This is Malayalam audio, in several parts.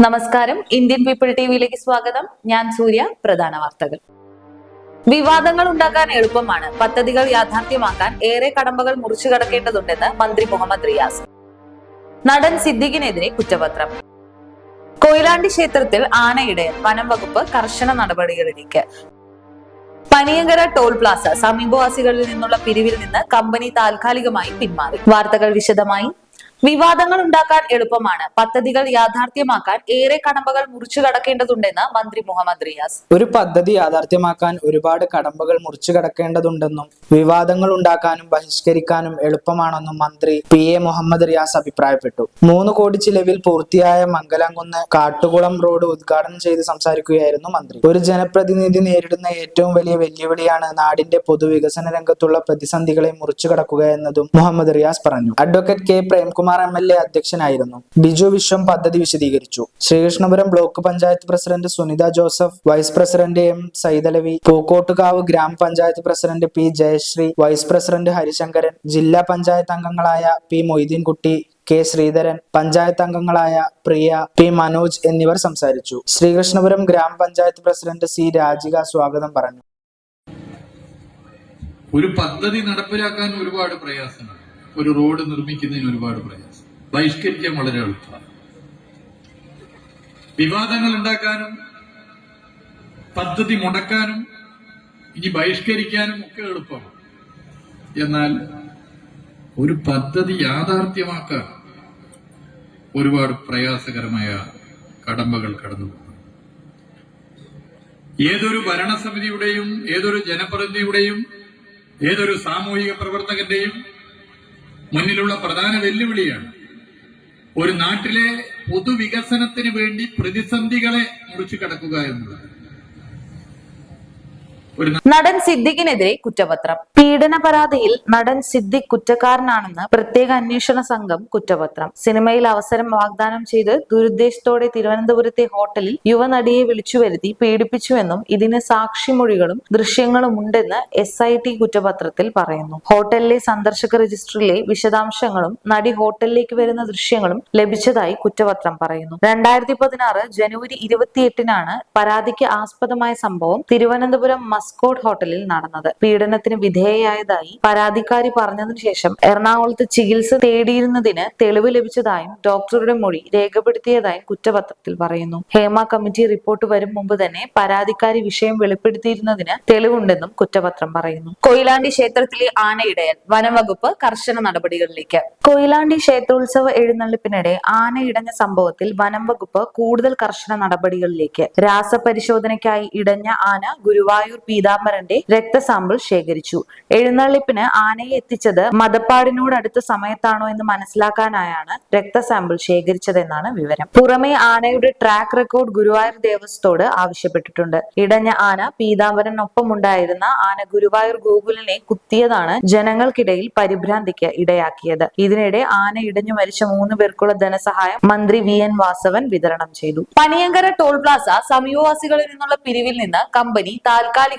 നമസ്കാരം. ഇന്ത്യൻ പീപ്പിൾ ടിവിയിലേക്ക് സ്വാഗതം. ഞാൻ സൂര്യ. പ്രധാന വാർത്തകൾ. വിവാദങ്ങൾ ഉണ്ടാക്കാൻ എളുപ്പമാണ്. പദ്ധതികൾ യാഥാർത്ഥ്യമാക്കാൻ ഏറെ കടമ്പകൾ മുറിച്ചു കടക്കേണ്ടതുണ്ടെന്ന് മന്ത്രി മുഹമ്മദ് റിയാസ്. നടൻ സിദ്ദിഖിനെതിരെ കുറ്റപത്രം. കൊയിലാണ്ടി ക്ഷേത്രത്തിൽ ആനയിടയൻ വനം വകുപ്പ് കർശന നടപടികളിലേക്ക്. പനിയങ്കര ടോൾ പ്ലാസ സമീപവാസികളിൽ നിന്നുള്ള പിരിവിൽ നിന്ന് കമ്പനി താൽക്കാലികമായി പിന്മാറി. വാർത്തകൾ വിശദമായി വിവാദങ്ങൾ ഉണ്ടാക്കാൻ എളുപ്പമാണ്. പദ്ധതികൾ യാഥാർത്ഥ്യമാക്കാൻ ഏറെ കടമ്പകൾ മുറിച്ചു കടക്കേണ്ടതുണ്ടെന്ന് മന്ത്രി മുഹമ്മദ് റിയാസ്. ഒരു പദ്ധതി യാഥാർത്ഥ്യമാക്കാൻ ഒരുപാട് കടമ്പകൾ മുറിച്ചു കടക്കേണ്ടതുണ്ടെന്നും വിവാദങ്ങൾ ഉണ്ടാക്കാനും ബഹിഷ്കരിക്കാനും എളുപ്പമാണെന്നും മന്ത്രി പി എ മുഹമ്മദ് റിയാസ് അഭിപ്രായപ്പെട്ടു. മൂന്ന് കോടി ചിലവിൽ പൂർത്തിയായ മംഗലംകുന്ന് കാട്ടുകുളം റോഡ് ഉദ്ഘാടനം ചെയ്ത് സംസാരിക്കുകയായിരുന്നു മന്ത്രി. ഒരു ജനപ്രതിനിധി നേരിടുന്ന ഏറ്റവും വലിയ വെല്ലുവിളിയാണ് നാടിന്റെ പൊതുവികസന രംഗത്തുള്ള പ്രതിസന്ധികളെ മുറിച്ചു കടക്കുക എന്നതും മുഹമ്മദ് റിയാസ് പറഞ്ഞു. Advocate K Premkumar M L A അധ്യക്ഷനായിരുന്നു. ബിജു വിശ്വം പദ്ധതി വിശദീകരിച്ചു. Sreekrishnapuram block panchayat president Sunitha Joseph vice president M Saithalavi Pookottukavu ഗ്രാമപഞ്ചായത്ത് president P Jayasree vice president Harisankaran ജില്ലാ പഞ്ചായത്ത് അംഗങ്ങളായ പി മൊയ്തീൻകുട്ടി കെ ശ്രീധരൻ പഞ്ചായത്ത് അംഗങ്ങളായ പ്രിയ പി മനോജ് എന്നിവർ സംസാരിച്ചു. ശ്രീകൃഷ്ണപുരം ഗ്രാമപഞ്ചായത്ത് പ്രസിഡന്റ് സി രാജിക സ്വാഗതം പറഞ്ഞു. ഒരു പദ്ധതി നടപ്പിലാക്കാൻ ഒരുപാട് പ്രയാസങ്ങൾ. ഒരു റോഡ് നിർമ്മിക്കുന്നതിന് ഒരുപാട് പ്രയാസം ബഹിഷ്കരിക്കാൻ വളരെ എളുപ്പമാണ്. വിവാദങ്ങൾ ഉണ്ടാക്കാനും പദ്ധതി മുടക്കാനും ഇനി ബഹിഷ്കരിക്കാനും ഒക്കെ എളുപ്പമാണ്. എന്നാൽ ഒരു പദ്ധതി യാഥാർത്ഥ്യമാക്കാൻ ഒരുപാട് പ്രയാസകരമായ കടമ്പകൾ കടന്നു ഏതൊരു ഭരണസമിതിയുടെയും ഏതൊരു ജനപ്രതിനിധിയുടെയും ഏതൊരു സാമൂഹിക പ്രവർത്തകന്റെയും മുന്നിലുള്ള പ്രധാന വെല്ലുവിളിയാണ് ഒരു നാട്ടിലെ പൊതുവികസനത്തിന് വേണ്ടി പ്രതിസന്ധികളെ മുറിച്ചു കടക്കുക എന്നുള്ളത്. നടൻ സിദ്ദിഖിനെതിരെ കുറ്റപത്രം. പീഡന പരാതിയിൽ നടൻ സിദ്ദിഖ് കുറ്റക്കാരനാണെന്ന് പ്രത്യേക അന്വേഷണ സംഘം കുറ്റപത്രം. സിനിമയിൽ അവസരം വാഗ്ദാനം ചെയ്ത് ദുരുദ്ദേശത്തോടെ തിരുവനന്തപുരത്തെ ഹോട്ടലിൽ യുവനടിയെ വിളിച്ചു വരുത്തി പീഡിപ്പിച്ചുവെന്നും ഇതിന് സാക്ഷിമൊഴികളും ദൃശ്യങ്ങളും ഉണ്ടെന്ന് എസ് ഐ ടി കുറ്റപത്രത്തിൽ പറയുന്നു. ഹോട്ടലിലെ സന്ദർശക രജിസ്റ്ററിലെ വിശദാംശങ്ങളും നടി ഹോട്ടലിലേക്ക് വരുന്ന ദൃശ്യങ്ങളും ലഭിച്ചതായി കുറ്റപത്രം പറയുന്നു. രണ്ടായിരത്തി പതിനാറ് ജനുവരി ഇരുപത്തിയെട്ടിനാണ് പരാതിക്ക് ആസ്പദമായ സംഭവം തിരുവനന്തപുരം മസ്കോട്ട് ഹോട്ടലിൽ നടന്നത്. പീഡനത്തിന് വിധേയയായതായി പരാതിക്കാരി പറഞ്ഞതിനു ശേഷം എറണാകുളത്ത് ചികിത്സ തേടിയിരുന്നതിന് തെളിവ് ലഭിച്ചതായും ഡോക്ടറുടെ മൊഴി രേഖപ്പെടുത്തിയതായും കുറ്റപത്രത്തിൽ പറയുന്നു. ഹേമ കമ്മിറ്റി റിപ്പോർട്ട് വരും മുമ്പ് തന്നെ പരാതിക്കാരി വിഷയം വെളിപ്പെടുത്തിയിരുന്നതിന് തെളിവുണ്ടെന്നും കുറ്റപത്രം പറയുന്നു. കൊയിലാണ്ടി ക്ഷേത്രത്തിലെ ആനയിടയൻ വനംവകുപ്പ് കർശന നടപടികളിലേക്ക്. കൊയിലാണ്ടി ക്ഷേത്രോത്സവ എഴുന്നള്ളിപ്പിനിടെ ആന ഇടഞ്ഞ സംഭവത്തിൽ വനംവകുപ്പ് കൂടുതൽ കർശന നടപടികളിലേക്ക്. രാസപരിശോധനയ്ക്കായി ഇടഞ്ഞ ആന ഗുരുവായൂർ പീതാംബരന്റെ രക്തസാമ്പിൾ ശേഖരിച്ചു. എഴുന്നള്ളിപ്പിന് ആനയെ എത്തിച്ചത് മതപ്പാടിനോടടുത്ത സമയത്താണോ എന്ന് മനസ്സിലാക്കാനായാണ് രക്തസാമ്പിൾ ശേഖരിച്ചതെന്നാണ് വിവരം. പുറമെ ആനയുടെ ട്രാക്ക് റെക്കോർഡ് ഗുരുവായൂർ ദേവസ്വത്തോട് ആവശ്യപ്പെട്ടിട്ടുണ്ട്. ഇടഞ്ഞ ആന പീതാംബരനൊപ്പമുണ്ടായിരുന്ന ആന ഗുരുവായൂർ ഗോകുലിനെ കുത്തിയതാണ് ജനങ്ങൾക്കിടയിൽ പരിഭ്രാന്തിക്ക് ഇടയാക്കിയത്. ഇതിനിടെ ആന ഇടഞ്ഞു മരിച്ച മൂന്ന് പേർക്കുള്ള ധനസഹായം മന്ത്രി വി. എൻ. വാസവൻ വിതരണം ചെയ്തു. പനിയങ്കര ടോൾ പ്ലാസ സമീപവാസികളിൽ നിന്നുള്ള പിരിവിൽ നിന്ന് കമ്പനി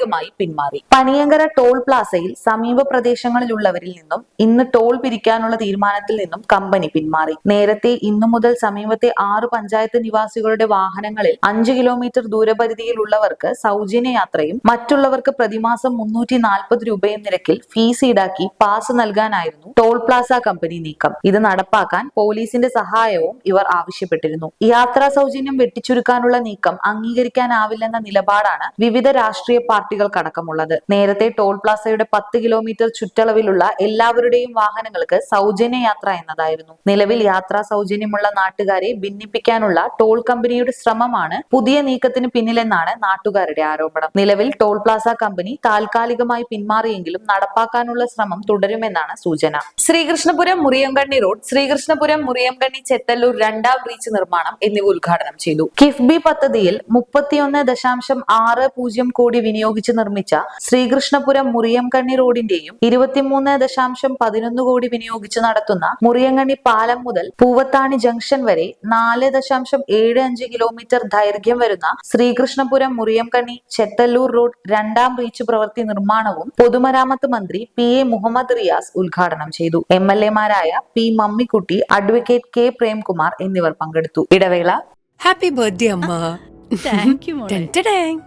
താൽക്കാലികമായി പിന്മാറി. പനിയങ്കര ടോൾ പ്ലാസയിൽ സമീപ പ്രദേശങ്ങളിലുള്ളവരിൽ നിന്നും ഇന്ന് ടോൾ പിരിക്കാനുള്ള തീരുമാനത്തിൽ നിന്നും കമ്പനി പിന്മാറി. നേരത്തെ ഇന്നു മുതൽ സമീപത്തെ ആറ് പഞ്ചായത്ത് നിവാസികളുടെ വാഹനങ്ങളിൽ അഞ്ച് കിലോമീറ്റർ ദൂരപരിധിയിലുള്ളവർക്ക് സൗജന്യ യാത്രയും മറ്റുള്ളവർക്ക് പ്രതിമാസം മുന്നൂറ്റി നാൽപ്പത് രൂപയും നിരക്കിൽ ഫീസ് ഈടാക്കി പാസ് നൽകാനായിരുന്നു ടോൾ പ്ലാസ കമ്പനി നീക്കം. ഇത് നടപ്പാക്കാൻ പോലീസിന്റെ സഹായവും ഇവർ ആവശ്യപ്പെട്ടിരുന്നു. യാത്രാ സൗജന്യം വെട്ടിച്ചുരുക്കാനുള്ള നീക്കം അംഗീകരിക്കാനാവില്ലെന്ന നിലപാടാണ് വിവിധ രാഷ്ട്രീയ പാർട്ടികൾക്കടക്കമുള്ളത് നേരത്തെ ടോൾ പ്ലാസയുടെ പത്ത് കിലോമീറ്റർ ചുറ്റളവിലുള്ള എല്ലാവരുടെയും വാഹനങ്ങൾക്ക് സൗജന്യ യാത്ര എന്നതായിരുന്നു. നിലവിൽ യാത്രാ സൗജന്യമുള്ള നാട്ടുകാരെ ഭിന്നിപ്പിക്കാനുള്ള ടോൾ കമ്പനിയുടെ ശ്രമമാണ് പുതിയ നീക്കത്തിന് പിന്നിലെന്നാണ് നാട്ടുകാരുടെ ആരോപണം. നിലവിൽ ടോൾ പ്ലാസ കമ്പനി താൽക്കാലികമായി പിന്മാറിയെങ്കിലും നടപ്പാക്കാനുള്ള ശ്രമം തുടരുമെന്നാണ് സൂചന. ശ്രീകൃഷ്ണപുരം മുറിയംകണ്ണി റോഡ് ശ്രീകൃഷ്ണപുരം മുറിയംകണ്ണി ചെത്തല്ലൂർ രണ്ടാം റീച്ച് നിർമ്മാണം എന്നിവ ഉദ്ഘാടനം ചെയ്തു. കിഫ്ബി പദ്ധതിയിൽ മുപ്പത്തിയൊന്ന് ദശാംശം ആറ് പൂജ്യം കോടി വിനിയോഗിച്ച് നിർമ്മിച്ച ശ്രീകൃഷ്ണപുരം മുറിയംകണ്ണി റോഡിന്റെയും ഇരുപത്തിമൂന്ന് ദശാംശം പതിനൊന്ന് കോടി വിനിയോഗിച്ച് നടത്തുന്ന മുറിയങ്കണ്ണി പാലം മുതൽ പൂവത്താണി ജംഗ്ഷൻ വരെ നാല് ദശാംശം ഏഴ് അഞ്ച് കിലോമീറ്റർ ദൈർഘ്യം വരുന്ന ശ്രീകൃഷ്ണപുരം മുറിയംകണ്ണി ചെത്തല്ലൂർ റോഡ് രണ്ടാം റീച്ച് പ്രവൃത്തി നിർമ്മാണവും പൊതുമരാമത്ത് മന്ത്രി പി എ മുഹമ്മദ് റിയാസ് ഉദ്ഘാടനം ചെയ്തു. M L എമാരായ P Mammikutty advocate K Premkumar എന്നിവർ പങ്കെടുത്തു. ഇടവേള. Happy birthday Amma. Thank you.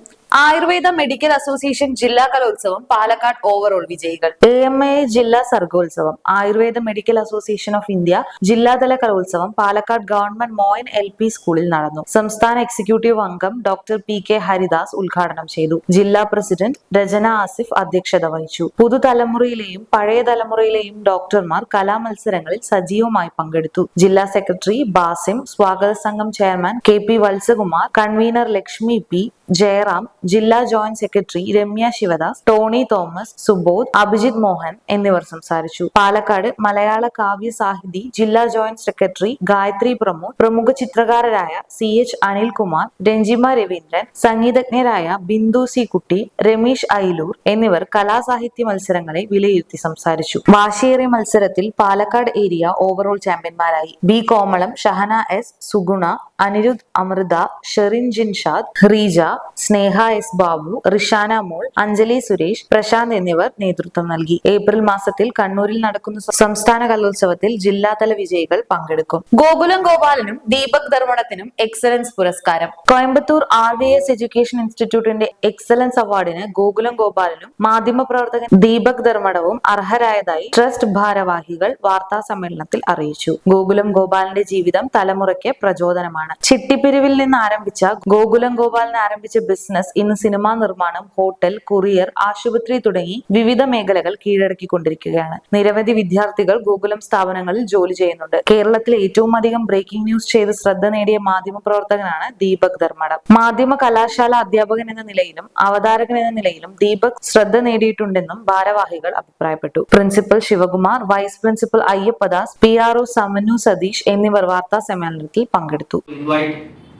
Ayurveda medical association ജില്ലാ കലോത്സവം പാലക്കാട് ഓവറോൾ വിജയികൾ. എ എം എ ജില്ലാ സർഗോത്സവം Ayurveda medical association of India ജില്ലാതല കലോത്സവം Palakkad government Moyan L P സ്കൂളിൽ നടന്നു. സംസ്ഥാന എക്സിക്യൂട്ടീവ് അംഗം ഡോക്ടർ പി കെ ഹരിദാസ് ഉദ്ഘാടനം ചെയ്തു. ജില്ലാ പ്രസിഡന്റ് രചന ആസിഫ് അധ്യക്ഷത വഹിച്ചു. പുതുതലമുറയിലെയും പഴയ തലമുറയിലെയും ഡോക്ടർമാർ കലാമത്സരങ്ങളിൽ സജീവമായി പങ്കെടുത്തു. ജില്ലാ സെക്രട്ടറി ബാസിം സ്വാഗത സംഘം chairman K P Valsakumar convener Lakshmi P Jayaram ജില്ലാ joint secretary Ramya Sivadas Tony Thomas Subodh Abhijith Mohan എന്നിവർ സംസാരിച്ചു. പാലക്കാട് മലയാള കാവ്യ സാഹിതി ജില്ലാ ജോയിന്റ് സെക്രട്ടറി ഗായത്രി പ്രമോദ് പ്രമുഖ ചിത്രകാരരായ സി എച്ച് അനിൽകുമാർ രഞ്ജിമ രവീന്ദ്രൻ സംഗീതജ്ഞരായ ബിന്ദു സി കുട്ടി രമേശ് ഐലൂർ എന്നിവർ കലാസാഹിത്യ മത്സരങ്ങളെ വിലയിരുത്തി സംസാരിച്ചു. വാശിയേറിയ മത്സരത്തിൽ Palakkad area overall ചാമ്പ്യന്മാരായി. B Komalam Shahana S Suguna Anirudh Amritha Sherin Jinshad Reeja Sneha S Babu Rishana Mol Anjali Suresh Prashanth എന്നിവർ നേതൃത്വം നൽകി. ഏപ്രിൽ മാസത്തിൽ കണ്ണൂരിൽ നടക്കുന്ന സംസ്ഥാന കലോത്സവത്തിൽ ജില്ലാതല വിജയികൾ പങ്കെടുക്കും. ഗോകുലം ഗോപാലനും ദീപക് ധർമ്മടത്തിനും എക്സലൻസ് പുരസ്കാരം. Coimbatore R V S education ഇൻസ്റ്റിറ്റ്യൂട്ടിന്റെ എക്സലൻസ് അവാർഡിന് ഗോകുലം ഗോപാലനും മാധ്യമപ്രവർത്തകൻ ദീപക് ധർമ്മടവും അർഹരായതായി ട്രസ്റ്റ് ഭാരവാഹികൾ വാർത്താ സമ്മേളനത്തിൽ അറിയിച്ചു. ഗോകുലം ഗോപാലിന്റെ ജീവിതം തലമുറയ്ക്ക് പ്രചോദനമാണ്. ചിട്ടിപ്പിരിവിൽ നിന്ന് ആരംഭിച്ച ഗോകുലം ഗോപാലൻ ആരംഭിച്ച ബിസിനസ് ഇന്ന് സിനിമാ നിർമ്മാണം ഹോട്ടൽ കൊറിയർ ആശുപത്രി തുടങ്ങി വിവിധ മേഖലകൾ കീഴടക്കിക്കൊണ്ടിരിക്കുകയാണ്. നിരവധി വിദ്യാർത്ഥികൾ ഗോകുലം സ്ഥാപനങ്ങളിൽ ജോലി ചെയ്യുന്നുണ്ട്. കേരളത്തിലെ ഏറ്റവും അധികം ബ്രേക്കിംഗ് ന്യൂസ് ചെയ്ത് ശ്രദ്ധ നേടിയ മാധ്യമ പ്രവർത്തകനാണ് ദീപക് ധർമ്മടം. മാധ്യമ കലാശാല അധ്യാപകൻ എന്ന നിലയിലും അവതാരകൻ എന്ന നിലയിലും ദീപക് ശ്രദ്ധ നേടിയിട്ടുണ്ടെന്നും ഭാരവാഹികൾ അഭിപ്രായപ്പെട്ടു. Principal Sivakumar vice principal Ayyappadas P R O Samanu Satheesh എന്നിവർ വാർത്താ സമ്മേളനത്തിൽ പങ്കെടുത്തു.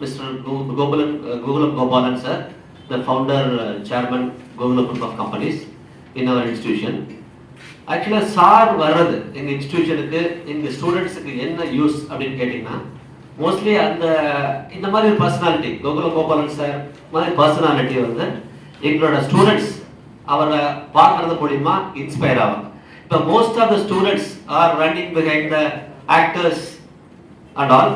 Gokulam Gopalan sir, the founder, uh, chairman, Gokulam Group of Companies in our institution. ஆக்சுவலாக சார் வர்றது எங்கள் இன்ஸ்டியூஷனுக்கு எங்கள் ஸ்டூடெண்ட்ஸுக்கு என்ன யூஸ் அப்படின்னு கேட்டிங்கன்னா மோஸ்ட்லி அந்த இந்த மாதிரி ஒரு பர்சனாலிட்டி கோகுல கோபாலன் சார் மாதிரி பர்சனாலிட்டி வந்து எங்களோட ஸ்டூடெண்ட்ஸ் அவரை பார்க்கறது மூலிமா இன்ஸ்பயர் ஆகும் இப்போ most of the students are running behind the actors and all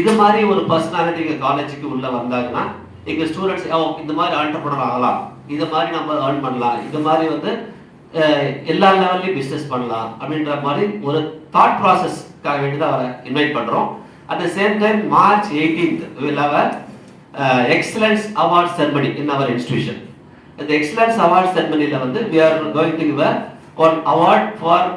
இது மாதிரி ஒரு பர்சனாலிட்டி எங்கள் காலேஜுக்கு உள்ளே வந்தாங்கன்னா எங்கள் ஸ்டூடெண்ட்ஸ் இந்த மாதிரி ஆண்டர்பனர் ஆகலாம் இதை மாதிரி நம்ம ஏர்ன் பண்ணலாம். இது மாதிரி வந்து எல்லா லெவல்லையும் பிஸ்னஸ் பண்ணலாம் அப்படின்ற மாதிரி ஒரு தாட் ப்ராசஸ்க்காக வேண்டி தான் அவரை இன்வைட் பண்ணுறோம் at the same time March eighteenth will have excellence award ceremony in our institution இந்த எக்ஸலன்ஸ் அவார்ட் செரமனியில் வந்து we are going to give one award for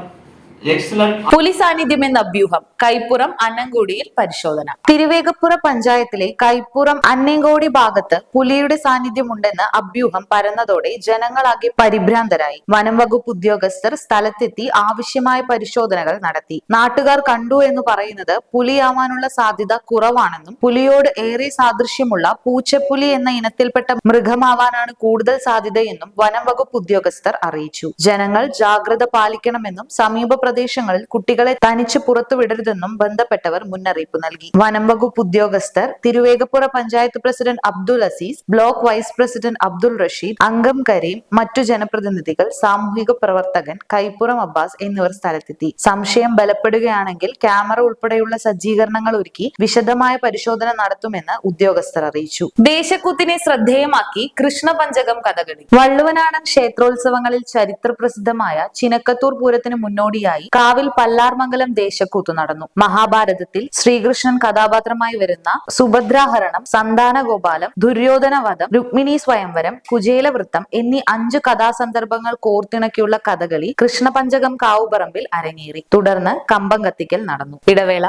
police സാന്നിധ്യം എന്ന അഭ്യൂഹം കൈപ്പുറം അന്നംകോടിയിൽ പരിശോധന. തിരുവേഗപ്പുറ പഞ്ചായത്തിലെ കൈപ്പുറം അന്നംകോടി ഭാഗത്ത് പുലിയുടെ സാന്നിധ്യമുണ്ടെന്ന് അഭ്യൂഹം പരന്നതോടെ ജനങ്ങളാകെ പരിഭ്രാന്തരായി. വനം വകുപ്പ് ഉദ്യോഗസ്ഥർ സ്ഥലത്തെത്തി ആവശ്യമായ പരിശോധനകൾ നടത്തി. നാട്ടുകാർ കണ്ടു എന്ന് പറയുന്നത് പുലിയാവാനുള്ള സാധ്യത കുറവാണെന്നും പുലിയോട് ഏറെ സാദൃശ്യമുള്ള പൂച്ചപ്പുലി എന്ന ഇനത്തിൽപ്പെട്ട മൃഗമാവാനാണ് കൂടുതൽ സാധ്യതയെന്നും വനം വകുപ്പ് ഉദ്യോഗസ്ഥർ അറിയിച്ചു. ജനങ്ങൾ ജാഗ്രത പാലിക്കണമെന്നും സമീപ പ്രദേശങ്ങളിൽ കുട്ടികളെ തനിച്ച് പുറത്തു വിടരുതെന്നും ബന്ധപ്പെട്ടവർ മുന്നറിയിപ്പ് നൽകി. വനം വകുപ്പ് ഉദ്യോഗസ്ഥർ Thiruvegappura panchayat president Abdul Azeez block vice president Abdul Rasheed അംഗം കരീം മറ്റു ജനപ്രതിനിധികൾ സാമൂഹിക പ്രവർത്തകൻ കൈപ്പുറം അബ്ബാസ് എന്നിവർ സ്ഥലത്തെത്തി. സംശയം ബലപ്പെടുകയാണെങ്കിൽ ക്യാമറ ഉൾപ്പെടെയുള്ള സജ്ജീകരണങ്ങൾ ഒരുക്കി വിശദമായ പരിശോധന നടത്തുമെന്ന് ഉദ്യോഗസ്ഥർ അറിയിച്ചു. ദേശക്കുത്തിനെ ശ്രദ്ധേയമാക്കി കൃഷ്ണപഞ്ചകം കഥകളി. വള്ളുവനാടൻ ക്ഷേത്രോത്സവങ്ങളിൽ ചരിത്ര പ്രസിദ്ധമായ ചിനക്കത്തൂർ പൂരത്തിന് മുന്നോടിയായി കാവിൽ പല്ലാർമംഗലം ദേശക്കൂത്ത് നടന്നു. മഹാഭാരതത്തിൽ ശ്രീകൃഷ്ണൻ കഥാപാത്രമായി വരുന്ന സുഭദ്രാഹരണം സന്താനഗോപാലം ദുര്യോധന വധം രുക്മിണി സ്വയംവരം കുചേലവൃത്തം എന്നീ അഞ്ചു കഥാസന്ദർഭങ്ങൾ കോർത്തിണക്കിയുള്ള കഥകളി കൃഷ്ണപഞ്ചകം കാവുപറമ്പിൽ അരങ്ങേറി. തുടർന്ന് കമ്പം കത്തിക്കൽ നടന്നു. ഇടവേള.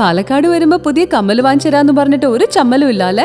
പാലക്കാട് വരുമ്പോ പുതിയ കമ്മൽ വാങ്ങിച്ചരാന്ന് പറഞ്ഞിട്ട് ഒരു ചമ്മലും ഇല്ല അല്ലേ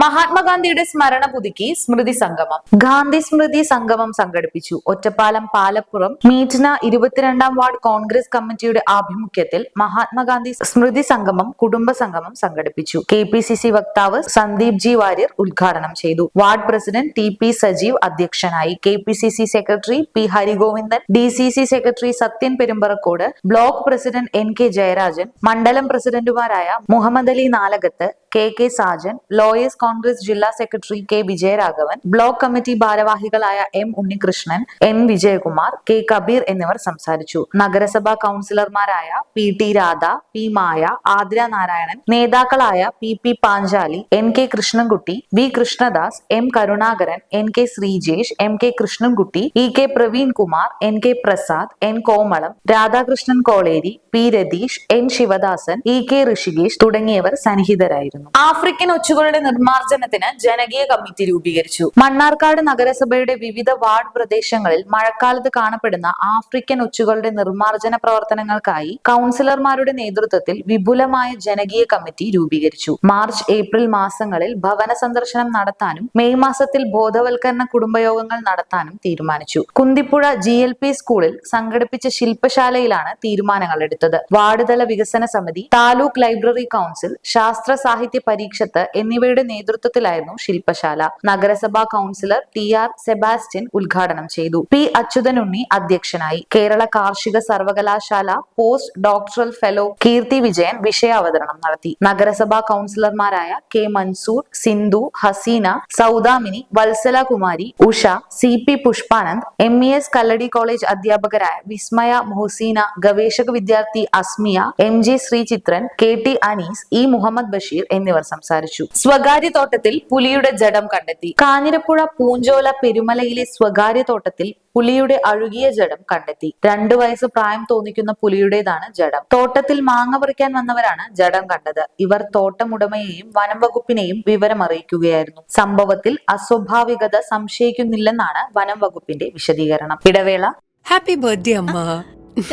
മഹാത്മാഗാന്ധിയുടെ സ്മരണ പുതുക്കി സ്മൃതി സംഗമം. ഗാന്ധി സ്മൃതി സംഗമം സംഘടിപ്പിച്ചു. ഒറ്റപ്പാലം പാലപ്പുറം മീറ്റ്ന ഇരുപത്തിരണ്ടാം വാർഡ് കോൺഗ്രസ് കമ്മിറ്റിയുടെ ആഭിമുഖ്യത്തിൽ മഹാത്മാഗാന്ധി സ്മൃതി സംഗമം കുടുംബ സംഗമം സംഘടിപ്പിച്ചു. കെ പി സി സി വക്താവ് സന്ദീപ് ജി വാര്യർ ഉദ്ഘാടനം ചെയ്തു. Ward president T P Sajeev അധ്യക്ഷനായി. K P C C secretary P Harigovindan D C C secretary Sathyan Perumparakkode block president N K Jayarajan മണ്ഡലം പ്രസിഡന്റുമാരായ Muhammad Ali Nalakath K K Sajan lawyers Congress ജില്ലാ secretary K Vijayaraghavan block committee ഭാരവാഹികളായ M Unnikrishnan N Vijayakumar K Kabeer എന്നിവർ സംസാരിച്ചു. നഗരസഭാ കൗൺസിലർമാരായ P T Radha P Maya Athira Narayanan നേതാക്കളായ P P Panchali N K Krishnankutty V Krishnadas M Karunakaran N K Sreejesh M K Krishnankutty E K Praveen Kumar N K Prasad N Komalam Radhakrishnan Koleri P Ratheesh N Sivadasan E K Rishikesh തുടങ്ങിയവർ സന്നിഹിതരായിരുന്നു. ആഫ്രിക്കൻ ഒച്ചുകളുടെ നിർമ്മാർജനത്തിന് ജനകീയ കമ്മിറ്റി രൂപീകരിച്ചു. മണ്ണാർക്കാട് നഗരസഭയുടെ വിവിധ വാർഡ് പ്രദേശങ്ങളിൽ മഴക്കാലത്ത് കാണപ്പെടുന്ന ആഫ്രിക്കൻ ഒച്ചുകളുടെ നിർമ്മാർജന പ്രവർത്തനങ്ങൾക്കായി കൗൺസിലർമാരുടെ നേതൃത്വത്തിൽ വിപുലമായ ജനകീയ കമ്മിറ്റി രൂപീകരിച്ചു. മാർച്ച് ഏപ്രിൽ മാസങ്ങളിൽ ഭവന സന്ദർശനം നടത്താനും മെയ് മാസത്തിൽ ബോധവൽക്കരണ കുടുംബയോഗങ്ങൾ നടത്താനും തീരുമാനിച്ചു. കുന്തിപ്പുഴ ജി എൽ പി സ്കൂളിൽ സംഘടിപ്പിച്ച ശില്പശാലയിലാണ് തീരുമാനങ്ങൾ എടുത്തത് വാർഡ് തല വികസന സമിതി താലൂക്ക് ലൈബ്രറി കൗൺസിൽ ശാസ്ത്ര സാഹിത്യ പരീക്ഷത്ത് എന്നിവയുടെ നേതൃത്വത്തിലായിരുന്നു ശില്പശാല. നഗരസഭാ കൗൺസിലർ ടി ആർ സെബാസ്റ്റ്യൻ ഉദ്ഘാടനം ചെയ്തു. പി അച്യുതനുണ്ണി അധ്യക്ഷനായി. കേരള കാർഷിക സർവകലാശാല post doctoral fellow Keerthi Vijayan വിഷയാവതരണം നടത്തി. നഗരസഭാ കൗൺസിലർമാരായ K Mansoor Sindhu Haseena Soudamini Vatsala Kumari Usha C P Pushpanand M E S Kalladi college അധ്യാപകരായ വിസ്മയ മൊഹസീന ഗവേഷക വിദ്യാർത്ഥി Asmiya M J Sreechithran K T Anees E Muhammad Basheer എന്നിവർ സംസാരിച്ചു. സ്വകാര്യ തോട്ടത്തിൽ പുലിയുടെ ജഡം കണ്ടെത്തി. കാഞ്ഞിരപ്പുഴ പൂഞ്ചോല പെരുമലയിലെ സ്വകാര്യ തോട്ടത്തിൽ പുലിയുടെ അഴുകിയ ജഡം കണ്ടെത്തി. രണ്ടു വയസ്സ് പ്രായം തോന്നിക്കുന്ന പുലിയുടേതാണ് ജഡം. തോട്ടത്തിൽ മാങ്ങ പറിക്കാൻ വന്നവരാണ് ജഡം കണ്ടത്. ഇവർ തോട്ടമുടമയെയും വനം വകുപ്പിനെയും വിവരം അറിയിക്കുകയായിരുന്നു സംഭവത്തിൽ അസ്വാഭാവികത സംശയിക്കുന്നില്ലെന്നാണ് വനം വകുപ്പിന്റെ വിശദീകരണം. ഇടവേള. ഹാപ്പി ബർത്ത്ഡേ അമ്മ.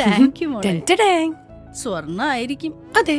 താങ്ക് യു മോളെ. സ്വർണ ആയിരിക്കും അതെ.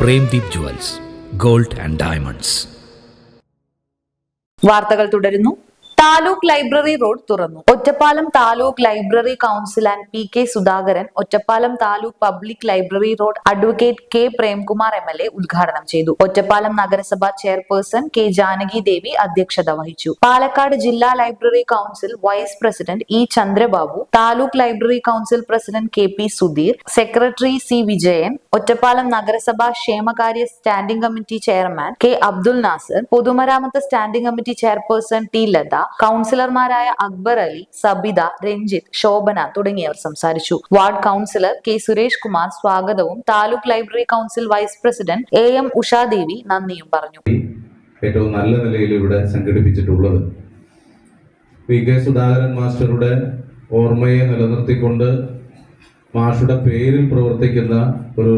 Premdeep jewels gold and diamonds. വാർത്തകൾ തുടരുന്നു. താലൂക്ക് ലൈബ്രറി റോഡ് തുറന്നു. Ottapalam taluk library council and P K Sudhakaran Ottapalam taluk public library road advocate K Premkumar M L A ഉദ്ഘാടനം ചെയ്തു. ഒറ്റപ്പാലം നഗരസഭ ചെയർപേഴ്സൺ കെ ജാനകി ദേവി അധ്യക്ഷത വഹിച്ചു. പാലക്കാട് ജില്ലാ library council vice president E Chandrababu taluk library council president K P Sudheer secretary C Vijayan Ottapalam നഗരസഭ ക്ഷേമകാര്യ standing committee chairman K Abdul Nasar പൊതുമരാമത്ത് standing committee chairperson T Latha കൗൺസിലർമാരായ അക്ബർ അലി സബിത രഞ്ജിത്ത് ശോഭന തുടങ്ങിയവർ സംസാരിച്ചു. Ward councillor K Suresh Kumar സ്വാഗതവും taluk library council vice president A M Ushadevi നന്ദിയും പറഞ്ഞു. ഏറ്റവും നല്ല നിലയിൽ ഇവിടെ സംഘടിപ്പിച്ചിട്ടുള്ളത് വി കെ സുധാകരൻ മാസ്റ്ററുടെ ഓർമ്മയെ നിലനിർത്തിക്കൊണ്ട് മാഷുടെ പേരിൽ പ്രവർത്തിക്കുന്ന ഒരു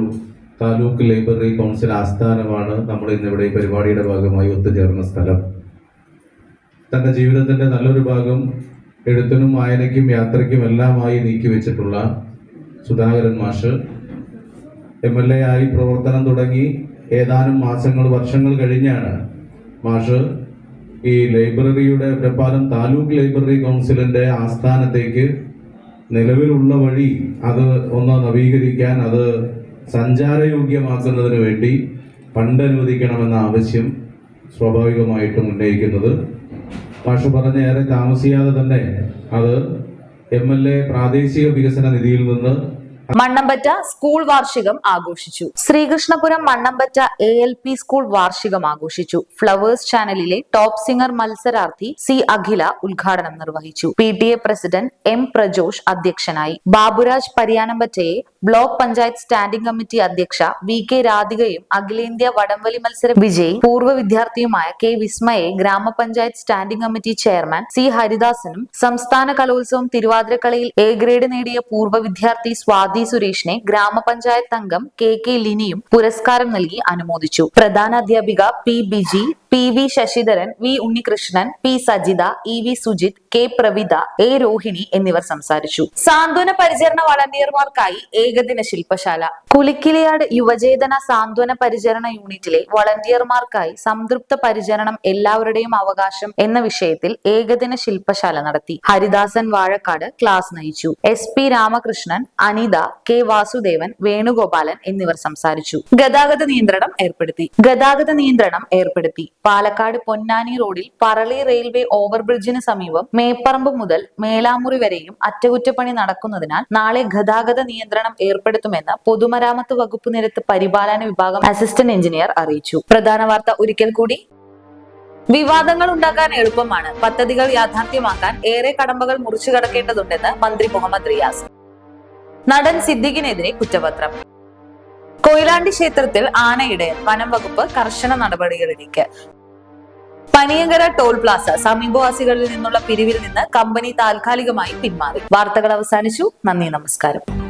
താലൂക്ക് ലൈബ്രറി കൗൺസിൽ ആസ്ഥാനമാണ് നമ്മൾ ഇന്നിവിടെ ഈ പരിപാടിയുടെ ഭാഗമായി ഒത്തുചേർന്ന സ്ഥലം. തന്റെ ജീവിതത്തിന്റെ നല്ലൊരു ഭാഗം എഴുത്തിനും വായനയ്ക്കും യാത്രയ്ക്കും എല്ലാമായി നീക്കി വെച്ചിട്ടുള്ള സുധാകരൻ മാഷ്. എം എൽ എ ആയി പ്രവർത്തനം തുടങ്ങി ഏതാനും മാസങ്ങൾ വർഷങ്ങൾ കഴിഞ്ഞാണ് മാഷ് ഈ ലൈബ്രറിയുടെ ഒറ്റപ്പാലം താലൂക്ക് ലൈബ്രറി കൗൺസിലിന്റെ ആസ്ഥാനത്തേക്ക് നിലവിലുള്ള വഴി അത് ഒന്ന് നവീകരിക്കാൻ അത് സഞ്ചാരയോഗ്യമാക്കുന്നതിന് വേണ്ടി ഫണ്ട് അനുവദിക്കണമെന്ന ആവശ്യം സ്വാഭാവികമായിട്ടും ഉന്നയിക്കുന്നത് മാഷ് പറഞ്ഞ ഏറെ താമസിയാതെ തന്നെ അത് എം എൽ എ പ്രാദേശിക വികസന നിധിയിൽ നിന്ന് മണ്ണമ്പറ്റ സ്കൂൾ വാർഷികം ആഘോഷിച്ചു. Sreekrishnapuram Mannampatta A L P school വാർഷികം ആഘോഷിച്ചു. ഫ്ലവേഴ്സ് ചാനലിലെ ടോപ്പ് സിംഗർ മത്സരാർത്ഥി സി അഖില ഉദ്ഘാടനം നിർവഹിച്ചു. P T A president M Prajosh അധ്യക്ഷനായി. ബാബുരാജ് പരിയാനമ്പറ്റയെ ബ്ലോക്ക് പഞ്ചായത്ത് സ്റ്റാൻഡിംഗ് കമ്മിറ്റി അധ്യക്ഷ വി കെ രാധികയും അഖിലേന്ത്യാ വടംവലി മത്സര വിജയി പൂർവ വിദ്യാർത്ഥിയുമായ കെ വിസ്മയെ ഗ്രാമപഞ്ചായത്ത് സ്റ്റാൻഡിംഗ് കമ്മിറ്റി ചെയർമാൻ സി ഹരിദാസനും സംസ്ഥാന കലോത്സവം തിരുവാതിരക്കളിയിൽ എ ഗ്രേഡ് നേടിയ പൂർവ വിദ്യാർത്ഥി സ്വാതി സുരേഷിനെ ഗ്രാമപഞ്ചായത്ത് അംഗം കെ കെ ലിനിയും പുരസ്കാരം നൽകി അനുമോദിച്ചു. പ്രധാന അധ്യാപിക P Biji P V Sasidharan V Unnikrishnan P Sajitha E V Sujith K Pravitha A Rohini എന്നിവർ സംസാരിച്ചു. സാന്ത്വന പരിചരണ വളണ്ടിയർമാർക്കായി ഏകദിന ശില്പശാല. കുലിക്കിളിയാട് യുവചേതന സാന്ത്വന പരിചരണ യൂണിറ്റിലെ വളണ്ടിയർമാർക്കായി സംതൃപ്ത പരിചരണം എല്ലാവരുടെയും അവകാശം എന്ന വിഷയത്തിൽ ഏകദിന ശില്പശാല നടത്തി. ഹരിദാസൻ വാഴക്കാട് ക്ലാസ് നയിച്ചു. S P Ramakrishnan Anitha K Vasudevan Venugopalan എന്നിവർ സംസാരിച്ചു. ഗതാഗത നിയന്ത്രണം ഏർപ്പെടുത്തി. ഗതാഗത നിയന്ത്രണം ഏർപ്പെടുത്തി. പാലക്കാട് പൊന്നാനി റോഡിൽ പറളി റെയിൽവേ ഓവർബ്രിഡ്ജിന് സമീപം മേപ്പറമ്പ് മുതൽ മേലാമുറി വരെയും അറ്റകുറ്റപ്പണി നടക്കുന്നതിനാൽ നാളെ ഗതാഗത നിയന്ത്രണം ഏർപ്പെടുത്തുമെന്ന് പൊതുമരാമത്ത് വകുപ്പ് നിരത്ത് പരിപാലന വിഭാഗം അസിസ്റ്റന്റ് എഞ്ചിനീയർ അറിയിച്ചു. പ്രധാന വാർത്ത ഒരിക്കൽ കൂടി. വിവാദങ്ങൾ ഉണ്ടാക്കാൻ എളുപ്പമാണ്. പദ്ധതികൾ യാഥാർത്ഥ്യമാക്കാൻ ഏറെ കടമ്പകൾ മുറിച്ചു കടക്കേണ്ടതുണ്ടെന്ന് മന്ത്രി മുഹമ്മദ് റിയാസ്. നടൻ സിദ്ദിഖിനെതിരെ കുറ്റപത്രം. കൊയിലാണ്ടി ക്ഷേത്രത്തിൽ ആനയിടയൻ വനം വകുപ്പ് കർശന നടപടികളിലേക്ക് പനിയങ്കര ടോൾ പ്ലാസ സമീപവാസികളിൽ നിന്നുള്ള പിരിവിൽ നിന്ന് കമ്പനി താൽക്കാലികമായി പിന്മാറി. വാർത്തകൾ അവസാനിച്ചു. നന്ദി നമസ്കാരം.